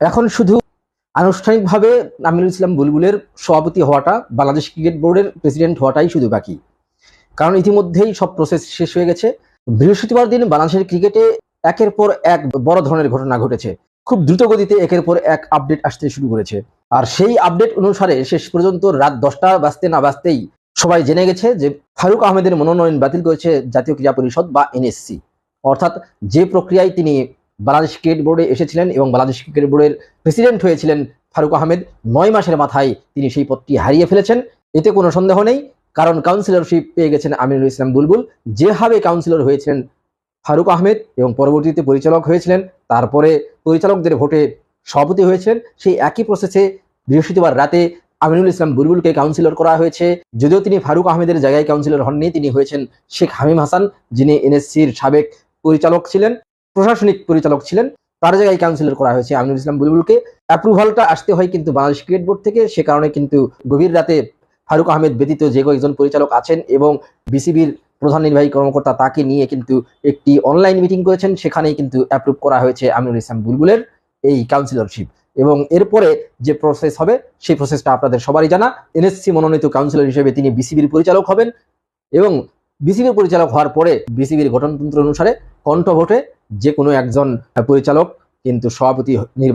এখন শুধু আনুষ্ঠানিকভাবে আমিনুল ইসলাম বুলবুলের সভাপতি হওয়াটা, বাংলাদেশ ক্রিকেট বোর্ডের প্রেসিডেন্ট হওয়াটাই শুধু বাকি। কারণ ইতিমধ্যেই সব প্রসেস শেষ হয়ে গেছে। বৃহস্পতিবার দিন বাংলাদেশের ক্রিকেটে একের পর এক বড় ধরনের ঘটনা ঘটেছে। খুব দ্রুত গতিতে একের পর এক আপডেট আসতে শুরু করেছে। আর সেই আপডেট অনুসারে শেষ পর্যন্ত রাত দশটা বাজতে না বাজতেই সবাই জেনে গেছে যে ফারুক আহমেদের মনোনয়ন বাতিল করেছে জাতীয় ক্রীড়া পরিষদ বা এনএসসি। অর্থাৎ যে প্রক্রিয়ায় তিনি বাংলাদেশ ক্রিকেট বোর্ডে এসেছিলেন এবং বাংলাদেশ ক্রিকেট বোর্ডের প্রেসিডেন্ট হয়েছিলেন ফারুক আহমেদ। নয় মাসের মাথায় তিনি সেই পদটি হারিয়ে ফেলেছেন। এতে কোনো সন্দেহ নেই, কারণ কাউন্সিলরশিপ পেয়ে গেছেন আমিনুল ইসলাম বুলবুল। যেভাবে কাউন্সিলর হয়েছিলেন ফারুক আহমেদ এবং পরবর্তীতে পরিচালক হয়েছিলেন, তারপরে পরিচালকদের ভোটে সভাপতি হয়েছিলেন সেই একই প্রসেসে বৃহস্পতিবার রাতে আমিনুল ইসলাম বুলবুলকে কাউন্সিলর করা হয়েছে। যদিও তিনি ফারুক আহমেদের জায়গায় কাউন্সিলর হননি, তিনি হয়েছেন শেখ হামিম হাসান, যিনি এনএসসির সাবেক পরিচালক ছিলেন। প্রশাসনিক পরিচালক ছিলেন, তার জায়গায় কাউন্সিলর করা হয়েছে আমিনুল ইসলাম বুলবুলকে। অ্যাপ্রুভালটা আসতে হয় কিন্তু বাংলাদেশ ক্রিকেট বোর্ড থেকে, সে কারণে কিন্তু গভীর রাতে ফারুক আহমেদ ব্যতীত যে কয়েকজন পরিচালক আছেন এবং বিসিবির প্রধান নির্বাহী কর্মকর্তা তাকে নিয়ে কিন্তু একটি অনলাইন মিটিং করেছেন, সেখানেই কিন্তু অ্যাপ্রুভ করা হয়েছে আমিনুল ইসলাম বুলবুলের এই কাউন্সিলরশিপ এবং এরপরে যে প্রসেস হবে, সেই প্রসেসটা আপনাদের সবারই জানা। এনএসসি মনোনীত কাউন্সিলর হিসেবে তিনি বিসিবির পরিচালক হবেন এবং বিসিবির পরিচালক হওয়ার পরে বিসিবির গঠনতন্ত্র অনুসারে কণ্ঠ ভোটে যে কোনো একজন পরিচালক কিন্তু সভাপতি নির্বাচন